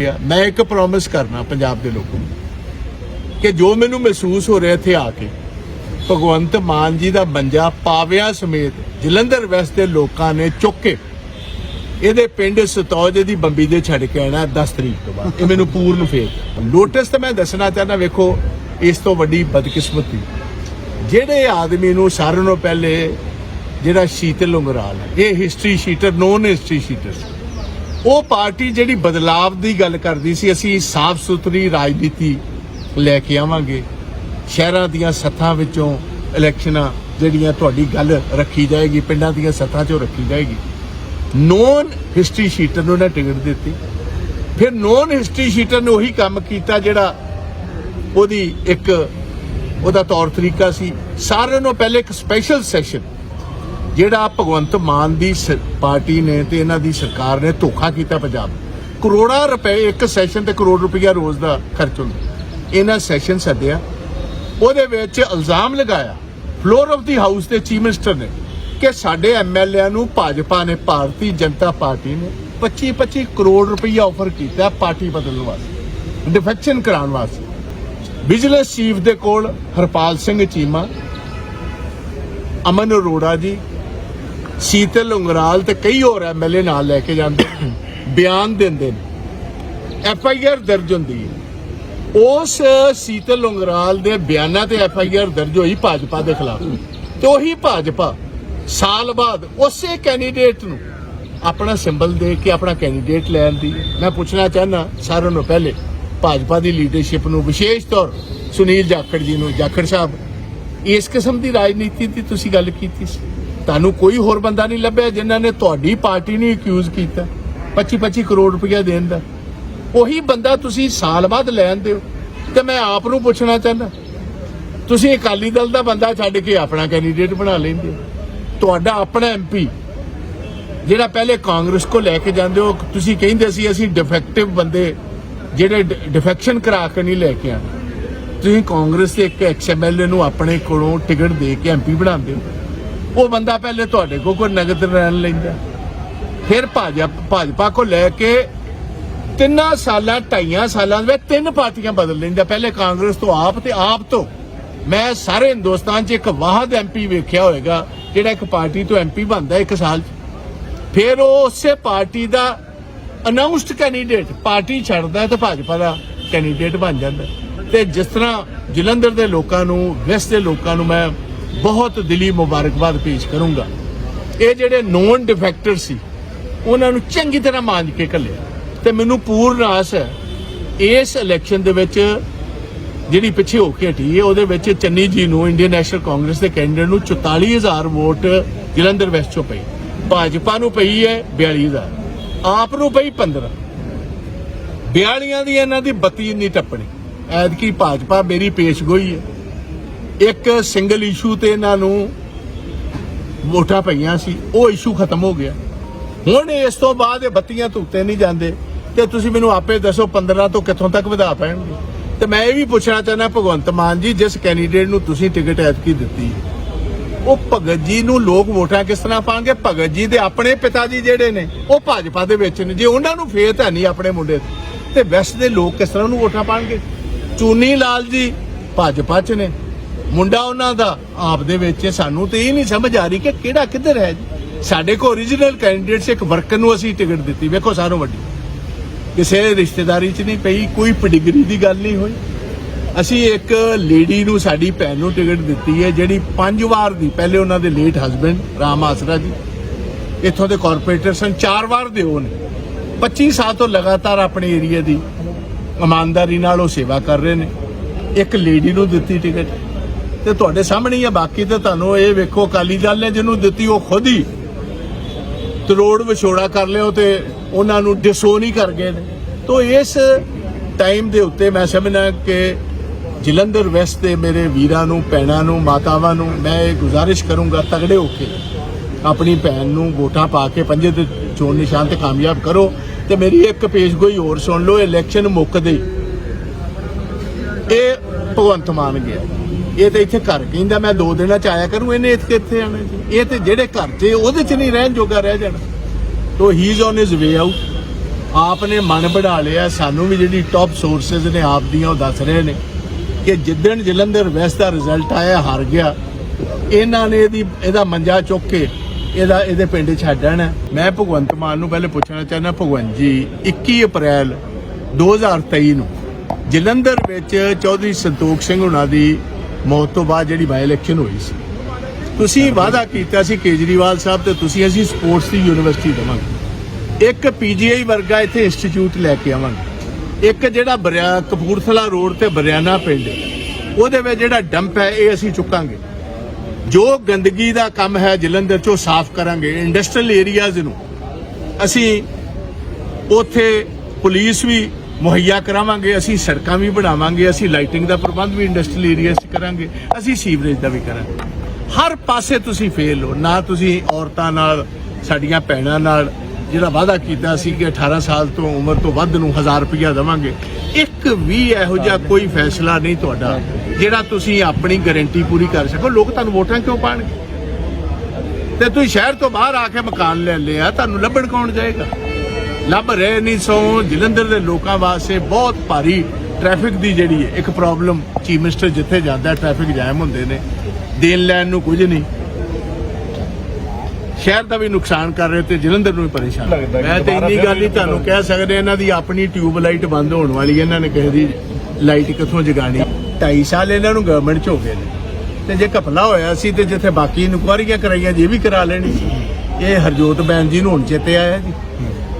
ਮੈਂ ਇੱਕ ਪ੍ਰੋਮਿਸ ਕਰਨਾ ਪੰਜਾਬ ਦੇ ਲੋਕਾਂ ਨੂੰ ਕਿ ਜੋ ਮੈਨੂੰ ਮਹਿਸੂਸ ਹੋ ਰਿਹਾ ਇੱਥੇ ਆ ਕੇ ਭਗਵੰਤ ਮਾਨ ਜੀ ਦਾ ਬੰਜਾ ਪਾਵਿਆਂ ਸਮੇਤ ਜਲੰਧਰ ਵੈਸਟ ਦੇ ਲੋਕਾਂ ਨੇ ਚੁੱਕ ਕੇ ਇਹਦੇ ਪਿੰਡ ਸਤੌਜ ਦੀ ਬੰਬੀ ਦੇ ਛੱਡ ਕੇ ਆਣਾ 10 ਤਰੀਕ ਤੋਂ ਬਾਅਦ। ਇਹ ਮੈਨੂੰ ਪੂਰਨ ਫੇਰ ਲੋਟਸ ਤਾਂ ਮੈਂ ਦੱਸਣਾ ਚਾਹੁੰਦਾ ਵੇਖੋ ਇਸ ਤੋਂ ਵੱਡੀ ਬਦਕਿਸਮਤੀ। ਜਿਹੜੇ ਆਦਮੀ ਨੂੰ ਸਾਰਿਆਂ ਨੂੰ ਪਹਿਲੇ ਜਿਹੜਾ ਸ਼ੀਤਲ ਉਂਗਰਾਲ ਹੈ, ਇਹ history sheeter known history sheeter ਉਹ ਪਾਰਟੀ ਜਿਹੜੀ ਬਦਲਾਵ ਦੀ ਗੱਲ ਕਰਦੀ ਸੀ, ਅਸੀਂ ਸਾਫ਼ ਸੁਥਰੀ ਰਾਜਨੀਤੀ ਲੈ ਕੇ ਆਵਾਂਗੇ। ਸ਼ਹਿਰਾਂ ਦੀਆਂ ਸੱਥਾਂ ਵਿੱਚੋਂ ਇਲੈਕਸ਼ਨਾਂ ਜਿਹੜੀਆਂ ਤੁਹਾਡੀ ਗੱਲ ਰੱਖੀ ਜਾਏਗੀ, ਪਿੰਡਾਂ ਦੀਆਂ ਸੱਥਾਂ 'ਚੋਂ ਰੱਖੀ ਜਾਏਗੀ। ਨੋਨ ਹਿਸਟਰੀ ਸ਼ੀਟਰ ਨੂੰ ਨਾ ਟਿਕਟ ਦਿੱਤੀ। ਫਿਰ ਨੋਨ ਹਿਸਟਰੀ ਸ਼ੀਟਰ ਨੇ ਉਹੀ ਕੰਮ ਕੀਤਾ ਜਿਹੜਾ ਉਹਦੀ ਇੱਕ ਉਹਦਾ ਤੌਰ ਤਰੀਕਾ ਸੀ। ਸਾਰਿਆਂ ਨੂੰ ਪਹਿਲੇ ਇੱਕ ਸਪੈਸ਼ਲ ਸੈਸ਼ਨ ਜਿਹੜਾ ਭਗਵੰਤ ਮਾਨ ਦੀ ਸ- ਪਾਰਟੀ ਨੇ ਤੇ ਇਹਨਾਂ ਦੀ ਸਰਕਾਰ ਨੇ ਧੋਖਾ ਕੀਤਾ ਪੰਜਾਬ। ਕਰੋੜਾਂ ਰੁਪਏ, ਇੱਕ ਸੈਸ਼ਨ ਤੇ ਕਰੋੜ ਰੁਪਈਆ ਰੋਜ਼ ਦਾ ਖਰਚ ਹੁੰਦਾ। ਇਹਨਾਂ ਸੈਸ਼ਨ ਸੱਦਿਆ। ਉਹਦੇ ਵਿੱਚ ਇਲਜ਼ਾਮ ਲਗਾਇਆ। ਫਲੋਰ ਆਫ ਦੀ ਹਾਊਸ ਦੇ ਚੀਫ ਮਿਨਿਸਟਰ ਨੇ ਕਿ ਸਾਡੇ ਐਮਐਲਏ ਨੂੰ ਭਾਜਪਾ ਨੇ, ਭਾਰਤੀ ਜਨਤਾ ਪਾਰਟੀ ਨੇ 25 25 ਕਰੋੜ ਰੁਪਈਆ ਆਫਰ ਕੀਤਾ ਪਾਰਟੀ ਬਦਲਣ ਵਾਸਤੇ ਡਿਫੈਕਸ਼ਨ ਕਰਾਉਣ ਵਾਸਤੇ। ਵਿਜੀਲੈਂਸ ਚੀਫ ਦੇ ਕੋਲ ਹਰਪਾਲ ਸਿੰਘ ਚੀਮਾ, ਅਮਨ ਅਰੋੜਾ ਜੀ ਸ਼ੀਤਲ ਉਂਗਰਾਲ ਤੇ ਕਈ ਹੋਰ ਐਮਐਲਏ ਨਾਲ ਲੈ ਕੇ ਜਾਂਦੇ ਬਿਆਨ ਦਿੰਦੇ ਨੇ। ਐਫ ਆਈ ਆਰ ਦਰਜ ਹੁੰਦੀ ਹੈ। ਉਸ ਸ਼ੀਤਲ ਉਂਗਰਾਲ ਦੇ ਬਿਆਨਾਂ ਤੇ ਐਫ ਆਈ ਆਰ ਦਰਜ ਹੋਈ ਭਾਜਪਾ ਦੇ ਖਿਲਾਫ। ਤੇ ਉਹੀ ਭਾਜਪਾ ਸਾਲ ਬਾਅਦ ਉਸੇ ਕੈਂਡੀਡੇਟ ਨੂੰ ਆਪਣਾ ਸਿੰਬਲ ਦੇ ਕੇ ਆਪਣਾ ਕੈਂਡੀਡੇਟ ਲੈਣ ਦੀ ਮੈਂ ਪੁੱਛਣਾ ਚਾਹਨਾ ਸਾਰਿਆਂ ਨੂੰ ਪਹਿਲੇ ਭਾਜਪਾ ਦੀ ਲੀਡਰਸ਼ਿਪ ਨੂੰ ਵਿਸ਼ੇਸ਼ ਤੌਰ ਸੁਨੀਲ ਜਾਖੜ ਜੀ ਨੂੰ, ਜਾਖੜ ਸਾਹਿਬ, ਇਸ ਕਿਸਮ ਦੀ ਰਾਜਨੀਤੀ ਦੀ ਤੁਸੀਂ ਗੱਲ ਕੀਤੀ ਸੀ? ਤੁਹਾਨੂੰ ਕੋਈ ਹੋਰ ਬੰਦਾ ਨਹੀਂ ਲੱਭਿਆ ਜਿਨ੍ਹਾਂ ਨੇ ਤੁਹਾਡੀ ਪਾਰਟੀ ਨੂੰ ਅਕਿਊਜ਼ ਕੀਤਾ। 25 25 ਕਰੋੜ ਰੁਪਇਆ ਦੇਣ ਦਾ। ਉਹੀ ਬੰਦਾ ਤੁਸੀਂ ਸਾਲ ਬਾਅਦ ਲੈਣ ਦਿਓ। ਤੇ ਮੈਂ ਆਪ ਨੂੰ ਪੁੱਛਣਾ ਚਾਹੁੰਦਾ। ਤੁਸੀਂ ਅਕਾਲੀ ਦਲ ਦਾ ਬੰਦਾ ਛੱਡ ਕੇ ਆਪਣਾ ਕੈਂਡੀਡੇਟ ਬਣਾ ਲੈਂਦੇ ਹੋ। ਤੁਹਾਡਾ ਆਪਣਾ ਐਮਪੀ ਜਿਹੜਾ ਪਹਿਲੇ ਕਾਂਗਰਸ ਕੋ ਲੈ ਕੇ ਜਾਂਦੇ ਹੋ, ਤੁਸੀਂ ਕਹਿੰਦੇ ਸੀ ਅਸੀਂ ਡਿਫੈਕਟਿਵ ਬੰਦੇ, ਜਿਹੜੇ ਡਿਫੈਕਸ਼ਨ ਕਰਾ ਕੇ ਨਹੀਂ ਲੈ ਕੇ ਆਏ ਤੁਸੀਂ ਕਾਂਗਰਸ ਦੇ ਇੱਕ ਐਕਸਐਮਐਲਏ ਨੂੰ ਆਪਣੇ ਕੋਲੋਂ ਟਿਕਟ ਦੇ ਕੇ ਐਮਪੀ ਬਣਾਉਂਦੇ ਹੋ। ਉਹ ਬੰਦਾ ਪਹਿਲੇ ਤੁਹਾਡੇ ਕੋਲ ਕੋਈ ਨਗਦ ਰਹਿਣ ਲੈਂਦਾ। ਫਿਰ ਭਾਜਪਾ ਭਾਜਪਾ ਕੋ ਲੈ ਕੇ ਤਿੰਨਾਂ ਸਾਲਾਂ, ਢਾਈਆਂ ਸਾਲਾਂ ਦੇ ਵਿੱਚ ਤਿੰਨ ਪਾਰਟੀਆਂ ਬਦਲ ਲੈਂਦਾ। ਪਹਿਲੇ ਕਾਂਗਰਸ ਤੋਂ ਆਪ ਤੇ ਆਪ ਤੋਂ। ਮੈਂ ਸਾਰੇ ਹਿੰਦੁਸਤਾਨ 'ਚ ਇੱਕ ਵਾਹਦ ਐਮਪੀ ਵੇਖਿਆ ਹੋਵੇਗਾ ਜਿਹੜਾ ਇੱਕ ਪਾਰਟੀ ਤੋਂ ਐਮਪੀ ਬਣਦਾ ਇੱਕ ਸਾਲ 'ਚ। ਫਿਰ ਉਹ ਉਸੇ ਪਾਰਟੀ ਦਾ ਅਨਾਉਂਸਡ ਕੈਂਡੀਡੇਟ ਪਾਰਟੀ ਛੱਡਦਾ ਹੈ ਤੇ ਭਾਜਪਾ ਦਾ ਕੈਂਡੀਡੇਟ ਬਣ ਜਾਂਦਾ। ਹੈ। ਤੇ ਜਿਸ ਤਰ੍ਹਾਂ ਜਲੰਧਰ ਦੇ ਲੋਕਾਂ ਨੂੰ ਵੈਸਟ ਦੇ ਲੋਕਾਂ ਨੂੰ ਮੈਂ ਬਹੁਤ ਦਿਲੀ ਮੁਬਾਰਕਬਾਦ ਪੇਸ਼ ਕਰੂੰਗਾ। ਇਹ ਜਿਹੜੇ ਨੋਨ ਡਿਫੈਕਟਰ ਸੀ, ਉਹਨਾਂ ਨੂੰ ਚੰਗੀ ਤਰ੍ਹਾਂ ਮਾਂਜ ਕੇ ਘੱਲਿਆ। ਤੇ ਮੈਨੂੰ ਪੂਰਨ ਆਸ ਹੈ, ਇਸ ਇਲੈਕਸ਼ਨ ਦੇ ਵਿੱਚ ਜਿਹੜੀ ਪਿੱਛੇ ਹੋ ਕੇ ਹਟੀ ਹੈ, ਉਹਦੇ ਵਿੱਚ ਚੰਨੀ ਜੀ ਨੂੰ ਇੰਡੀਅਨ ਨੈਸ਼ਨਲ ਕਾਂਗਰਸ ਦੇ ਕੈਂਡੀਡੇਟ ਨੂੰ 44000 ਵੋਟ ਜਲੰਧਰ ਵੈਸਟ ਚੋਂ ਪਈ। ਭਾਜਪਾ ਨੂੰ ਪਈ ਹੈ 42000 ਆਪ ਨੂੰ ਪਈ 15 42 ਦੀ ਇਹਨਾਂ ਦੀ 32 ਨਹੀਂ ਟੱਪਣੀ। ਐਤਕੀ ਭਾਜਪਾ ਮੇਰੀ ਪੇਸ਼ਗੋਈ ਹੈ। ਇੱਕ ਸਿੰਗਲ ਇਸ਼ੂ ਤੇ ਇਹਨਾਂ ਨੂੰ ਵੋਟਾਂ ਪਈਆਂ ਸੀ, ਉਹ ਇਸ਼ੂ ਖਤਮ ਹੋ ਗਿਆ। ਹੁਣ ਇਸ ਤੋਂ ਬਾਅਦ ਇਹ ਬੱਤੀਆਂ ਧੁੱਤੇ ਨਹੀਂ ਜਾਂਦੇ ਤੇ ਤੁਸੀਂ ਮੈਨੂੰ ਆਪੇ ਦੱਸੋ 15 ਤੋਂ ਕਿੱਥੋਂ ਤੱਕ ਵਧਾ ਪੈਣਗੇ। ਤੇ ਮੈਂ ਇਹ ਵੀ ਪੁੱਛਣਾ ਚਾਹੁੰਦਾ, ਭਗਵੰਤ ਮਾਨ ਜੀ, ਜਿਸ ਕੈਂਡੀਡੇਟ ਨੂੰ ਤੁਸੀਂ ਟਿਕਟ ਐਤਕੀ ਦਿੱਤੀ ਉਹ ਭਗਤ ਜੀ ਨੂੰ ਲੋਕ ਵੋਟਾਂ ਕਿਸ ਤਰ੍ਹਾਂ ਪਾਣਗੇ? ਭਗਤ ਜੀ ਦੇ ਆਪਣੇ ਪਿਤਾ ਜੀ ਜਿਹੜੇ ਨੇ, ਉਹ ਭਾਜਪਾ ਦੇ ਵਿੱਚ ਨੇ। ਜੇ ਉਹਨਾਂ ਨੂੰ ਫੇਥ ਹੈ ਨਹੀਂ ਆਪਣੇ ਮੁੰਡੇ ਤੇ ਤੇ ਵੈਸਟ ਦੇ ਲੋਕ ਕਿਸ ਤਰ੍ਹਾਂ ਨੂੰ ਵੋਟਾਂ ਪਾਣਗੇ? ਚੂਨੀ ਲਾਲ ਜੀ ਭਾਜਪਾ 'ਚ ਨੇ। ਮੁੰਡਾ ਉਹਨਾਂ ਦਾ ਆਪ ਦੇ ਵਿੱਚ ਸਾਨੂੰ ਤੇ ਇਹ ਨਹੀਂ ਸਮਝ ਆ ਰਹੀ ਕਿ ਕਿਹੜਾ ਕਿੱਧਰ ਹੈ ਜੀ। ਸਾਡੇ ਕੋ origignal ਕੈਂਡੀਡੇਟਸ ਇੱਕ ਵਰਕਰ ਨੂੰ ਅਸੀਂ ਟਿਕਟ ਦਿੱਤੀ। ਵੇਖੋ ਸਾਰੋਂ ਵੱਡੀ। ਕਿਸੇ ਰਿਸ਼ਤੇਦਾਰੀ 'ਚ ਨਹੀਂ ਪਈ, ਕੋਈ ਪਡਿਗਰੀ ਦੀ ਗੱਲ ਨਹੀਂ ਹੋਈ। ਅਸੀਂ ਇੱਕ ਲੇਡੀ ਨੂੰ, ਸਾਡੀ ਭੈਣ ਨੂੰ ਟਿਕਟ ਦਿੱਤੀ ਹੈ, ਜਿਹੜੀ ਪੰਜ ਵਾਰ ਦੀ, ਪਹਿਲੇ ਉਹਨਾਂ ਦੇ ਲੇਟ ਹਸਬੰਡ ਰਾਮ ਆਸਰਾ ਜੀ। ਇੱਥੋਂ ਦੇ ਕਾਰਪੋਰੇਟਰ ਸਨ, ਚਾਰ ਵਾਰ ਦੇ ਉਹ ਨੇ। 25 ਸਾਲ ਤੋਂ ਲਗਾਤਾਰ ਆਪਣੇ ਏਰੀਆ ਦੀ ਇਮਾਨਦਾਰੀ ਨਾਲ ਉਹ ਸੇਵਾ ਕਰ ਰਹੇ ਨੇ। ਇੱਕ ਲੇਡੀ ਨੂੰ ਦਿੱਤੀ ਟਿਕਟ ਤੇ ਤੁਹਾਡੇ ਸਾਹਮਣੇ ਹੀ ਆ। ਬਾਕੀ ਤੇ ਤੁਹਾਨੂੰ ਇਹ ਵੇਖੋ, ਅਕਾਲੀ ਦਲ ਨੇ ਜਿਹਨੂੰ ਦਿੱਤੀ, ਉਹ ਖੁਦ ਹੀ ਤਰੋੜ ਵਿਛੋੜਾ ਕਰ ਲਿਓ ਤੇ ਉਹਨਾਂ ਨੂੰ ਡਿਸੋ ਨਹੀਂ ਕਰ ਗਏ ਨੇ। ਇਸ ਟਾਈਮ ਦੇ ਉੱਤੇ ਮੈਂ ਸਮਝਣਾ ਕਿ ਜਲੰਧਰ ਵੈਸਟ ਦੇ ਮੇਰੇ ਵੀਰਾਂ ਨੂੰ, ਭੈਣਾਂ ਨੂੰ, ਮਾਤਾਵਾਂ ਨੂੰ ਮੈਂ ਇਹ ਗੁਜ਼ਾਰਿਸ਼ ਕਰੂੰਗਾ, ਤਗੜੇ ਹੋ ਕੇ ਆਪਣੀ ਭੈਣ ਨੂੰ ਵੋਟਾਂ ਪਾ ਕੇ ਪੰਜੇ ਤੇ ਚੋਣ ਨਿਸ਼ਾਨ ਤੇ ਕਾਮਯਾਬ ਕਰੋ। ਤੇ ਮੇਰੀ ਇੱਕ ਪੇਸ਼ਗੋਈ ਹੋਰ ਸੁਣ ਲਓ ਇਲੈਕਸ਼ਨ ਮੁੱਕਦੇ ਇਹ ਭਗਵੰਤ ਮਾਨ ਗਿਆ। ਇਹ ਤਾਂ ਇੱਥੇ ਘਰ ਕਹਿੰਦਾ, ਮੈਂ ਦੋ ਦਿਨਾਂ ਚ ਆਇਆ ਕਰੂੰ, ਇਹਨੇ ਇੱਥੇ ਕਿੱਥੇ ਆਣਾ ਜੀ? ਇਹ ਤੇ ਜਿਹੜੇ ਘਰ 'ਚ ਉਹਦੇ 'ਚ ਨਹੀਂ ਰਹਿਣ ਜੋਗਾ ਰਹਿ ਜਾਣਾ। ਤੋ he is on his way out AAP ਨੇ ਮਨ ਬਣਾ ਲਿਆ। ਸਾਨੂੰ ਵੀ ਜਿਹੜੀ ਟੌਪ ਸੋਰਸਸ ਨੇ ਆਪ ਦੀਆਂ ਉਹ ਦੱਸ ਰਹੇ ਨੇ ਕਿ ਜਿੱਦਣ ਜਲੰਧਰ ਵੈਸਟ ਦਾ ਰਿਜ਼ਲਟ ਆਇਆ, ਹਾਰ ਗਿਆ। ਇਹਨਾਂ ਨੇ ਇਹਦੀ, ਇਹਦਾ ਮੰਜਾ ਚੁੱਕ ਕੇ ਇਹਦਾ, ਇਹਦੇ ਪਿੰਡ ਛੱਡਣਾ ਮੈਂ ਭਗਵੰਤ ਮਾਨ ਨੂੰ ਪਹਿਲੇ ਪੁੱਛਣਾ ਚਾਹੁੰਦਾ ਭਗਵੰਤ ਜੀ 21 ਅਪ੍ਰੈਲ 2023 ਨੂੰ ਜਲੰਧਰ ਵਿੱਚ ਚੌਧਰੀ ਸੰਤੋਖ ਸਿੰਘ ਹੁਣਾਂ ਦੀ ਮੌਤ ਤੋਂ ਬਾਅਦ ਜਿਹੜੀ ਬਾਈ ਇਲੈਕਸ਼ਨ ਹੋਈ ਸੀ। ਤੁਸੀਂ ਵਾਅਦਾ ਕੀਤਾ ਸੀ ਕੇਜਰੀਵਾਲ ਸਾਹਿਬ ਤੇ ਤੁਸੀਂ ਅਸੀਂ ਸਪੋਰਟਸ ਦੀ ਯੂਨੀਵਰਸਿਟੀ ਦੇਵਾਂਗੇ। ਇੱਕ ਪੀਜੀਆਈ ਵਰਗਾ ਇੱਥੇ ਇੰਸਟੀਚਿਊਟ ਲੈ ਕੇ ਆਵਾਂਗੇ। ਇੱਕ ਜਿਹੜਾ ਬਰਿਆ ਕਪੂਰਥਲਾ ਰੋਡ ਤੇ ਬਰਿਆਨਾ ਪਿੰਡ ਉਹਦੇ ਵਿੱਚ ਜਿਹੜਾ ਡੰਪ ਹੈ ਇਹ ਅਸੀਂ ਚੁੱਕਾਂਗੇ। ਜੋ ਗੰਦਗੀ ਦਾ ਕੰਮ ਹੈ ਜਲੰਧਰ ਚੋਂ ਸਾਫ਼ ਕਰਾਂਗੇ, ਇੰਡਸਟਰੀਅਲ ਏਰੀਆਜ਼ ਨੂੰ। ਅਸੀਂ ਉੱਥੇ ਪੁਲਿਸ ਵੀ ਮੁਹੱਈਆ ਕਰਾਵਾਂਗੇ, ਅਸੀਂ ਸੜਕਾਂ ਵੀ ਬਣਾਵਾਂਗੇ, ਅਸੀਂ ਲਾਈਟਿੰਗ ਦਾ ਪ੍ਰਬੰਧ ਵੀ ਇੰਡਸਟਰੀਅਲ ਏਰੀਆਜ਼ 'ਚ ਕਰਾਂਗੇ, ਅਸੀਂ ਸੀਵਰੇਜ ਦਾ ਵੀ ਕਰਾਂਗੇ। ਹਰ ਪਾਸੇ ਤੁਸੀਂ ਫੇਲ ਹੋ, ਨਾ ਤੁਸੀਂ ਔਰਤਾਂ ਨਾਲ, ਸਾਡੀਆਂ ਭੈਣਾਂ ਨਾਲ, ਜਿਹੜਾ ਵਾਅਦਾ ਕੀਤਾ ਸੀ ਕਿ 18 ਸਾਲ ਤੋਂ ਉਮਰ ਤੋਂ ਵੱਧ ਨੂੰ 1000 ਰੁਪਇਆ ਦੇਵਾਂਗੇ, ਇੱਕ ਵੀ ਇਹੋ ਜਿਹਾ ਕੋਈ ਫੈਸਲਾ ਨਹੀਂ ਤੁਹਾਡਾ, ਜਿਹੜਾ ਤੁਸੀਂ ਆਪਣੀ ਗਾਰੰਟੀ ਪੂਰੀ ਕਰ ਸਕੋ। ਲੋਕ ਤੁਹਾਨੂੰ ਵੋਟਾਂ ਕਿਉਂ ਪਾਣਗੇ? ਤੇ ਤੁਸੀਂ ਸ਼ਹਿਰ ਤੋਂ ਬਾਹਰ ਆ ਕੇ ਮਕਾਨ ਲੈ ਲਿਆ, ਤੁਹਾਨੂੰ ਲੱਭਣ ਕੌਣ ਜਾਏਗਾ? ਲੱਭ ਰਹੇ ਨਹੀਂ ਸੋ ਜਲੰਧਰ ਦੇ ਲੋਕਾਂ ਵਾਸਤੇ ਬਹੁਤ ਭਾਰੀ ਟ੍ਰੈਫਿਕ ਦੀ ਜਿਹੜੀ ਹੈ ਇੱਕ ਪ੍ਰੋਬਲਮ ਚੀਫ ਮਿਨਿਸਟਰ ਜਿੱਥੇ ਜਾਂਦਾ ਟ੍ਰੈਫਿਕ ਜੈਮ ਹੁੰਦੇ ਨੇ। ਦੇਣ ਲੈਣ ਨੂੰ ਕੁਝ ਨਹੀਂ। ਸ਼ਹਿਰ ਦਾ ਵੀ ਨੁਕਸਾਨ ਕਰ ਰਹੇ ਤੇ ਜਲੰਧਰ ਨੂੰ ਵੀ ਪਰੇਸ਼ਾਨ। ਮੈਂ ਤੇ ਇੰਨੀ ਗੱਲ ਹੀ ਤੁਹਾਨੂੰ ਕਹਿ ਸਕਦੇ ਇਹਨਾਂ ਦੀ ਆਪਣੀ ਟਿਊਬ ਲਾਈਟ ਬੰਦ ਹੋਣ ਵਾਲੀ ਇਹਨਾਂ ਨੇ ਕਿਸੇ ਦੀ ਲਾਈਟ ਕਿੱਥੋਂ ਜਗਾਣੀ 2.5 ਸਾਲ ਇਹਨਾਂ ਨੂੰ ਗਵਰਨਮੈਂਟ ਚ ਹੋ ਗਏ ਨੇ। ਤੇ ਜੇ ਘਪਲਾ ਹੋਇਆ ਸੀ ਤੇ ਜਿੱਥੇ ਬਾਕੀ ਇਨਕੁਆਰੀਆਂ ਕਰਾਈਆਂ ਜੇ ਵੀ ਕਰਾ ਲੈਣੀ ਸੀ। ਇਹ ਹਰਜੋਤ ਬੈਨ ਜੀ ਨੂੰ ਹੁਣ ਚੇਤੇ ਆਇਆ ਜੀ।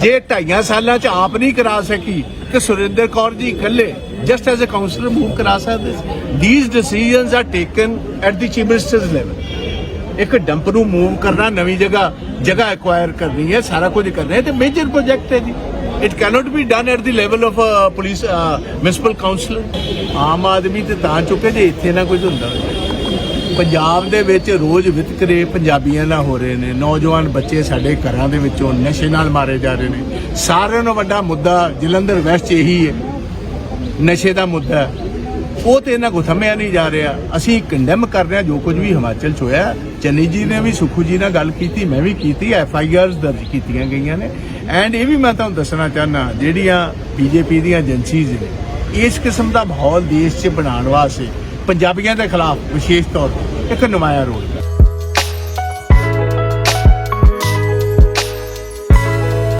ਜੇ ਢਾਈਆਂ ਸਾਲਾਂ ਚ ਆਪ ਨਹੀਂ ਕਰਾ ਸਕੀ, ਤੇ ਸੁਰਿੰਦਰ ਕੌਰ ਜੀ ਇਕੱਲੇ just as a councillor move ਕਰਾ ਸਕਦੇ these decisions are taken at the chief minister's level ਇੱਕ ਡੰਪ ਨੂੰ ਮੂਵ ਕਰਨਾ, ਨਵੀਂ ਜਗ੍ਹਾ ਜਗ੍ਹਾ ਐਕਵਾਇਰ ਕਰਨੀ ਹੈ, ਸਾਰਾ ਕੁਝ ਕਰਨਾ ਹੈ, ਤੇ ਮੇਜਰ ਪ੍ਰੋਜੈਕਟ ਹੈ ਜੀ। It cannot be done at the level of police municipal councillor Aam Aadmi ਤੇ ਤਾਂ ਚੁੱਕੇ ਜੇ ਇੱਥੇ ਨਾ ਕੁਝ ਹੁੰਦਾ ਪੰਜਾਬ ਦੇ ਵਿੱਚ ਰੋਜ਼ ਵਿਤਕਰੇ ਪੰਜਾਬੀਆਂ ਨਾਲ ਹੋ ਰਹੇ ਨੇ। ਨੌਜਵਾਨ ਬੱਚੇ ਸਾਡੇ ਘਰਾਂ ਦੇ ਵਿੱਚੋਂ ਨਸ਼ੇ ਨਾਲ ਮਾਰੇ ਜਾ ਰਹੇ ਨੇ। ਸਾਰਿਆਂ ਨੂੰ ਵੱਡਾ ਮੁੱਦਾ ਜਲੰਧਰ ਵੈਸਟ 'ਚ ਇਹੀ ਹੈ। ਨਸ਼ੇ ਦਾ ਮੁੱਦਾ ਹੈ। ਉਹ ਤੇ ਇਹਨਾਂ ਕੋ ਥੰਮਿਆ ਨਹੀਂ ਜਾ ਰਿਹਾ। ਅਸੀਂ ਕੰਡੈਮ ਕਰ ਰਹੇ ਹਾਂ, ਜੋ ਕੁਝ ਵੀ ਹਿਮਾਚਲ ਚ ਹੋਇਆ। ਚੰਨੀ ਜੀ ਨੇ ਵੀ, ਸੁਖੂ ਜੀ ਨਾਲ ਗੱਲ ਕੀਤੀ, ਮੈਂ ਵੀ ਕੀਤੀ, ਐਫ ਆਈ ਆਰਸ ਦਰਜ ਕੀਤੀਆਂ ਗਈਆਂ ਨੇ। ਐਂਡ ਇਹ ਵੀ ਮੈਂ ਤੁਹਾਨੂੰ ਦੱਸਣਾ ਚਾਹਨਾ ਜਿਹੜੀਆਂ ਬੀਜੇਪੀ ਦੀਆਂ ਏਜੰਸੀਜ਼ ਨੇ, ਇਸ ਕਿਸਮ ਦਾ ਮਾਹੌਲ ਦੇਸ਼ 'ਚ ਬਣਾਉਣ ਵਾਸਤੇ ਪੰਜਾਬੀਆਂ ਦੇ ਖਿਲਾਫ ਵਿਸ਼ੇਸ਼ ਤੌਰ ਤੇ ਇੱਕ ਨਮਾਇਆ ਰੋਲ।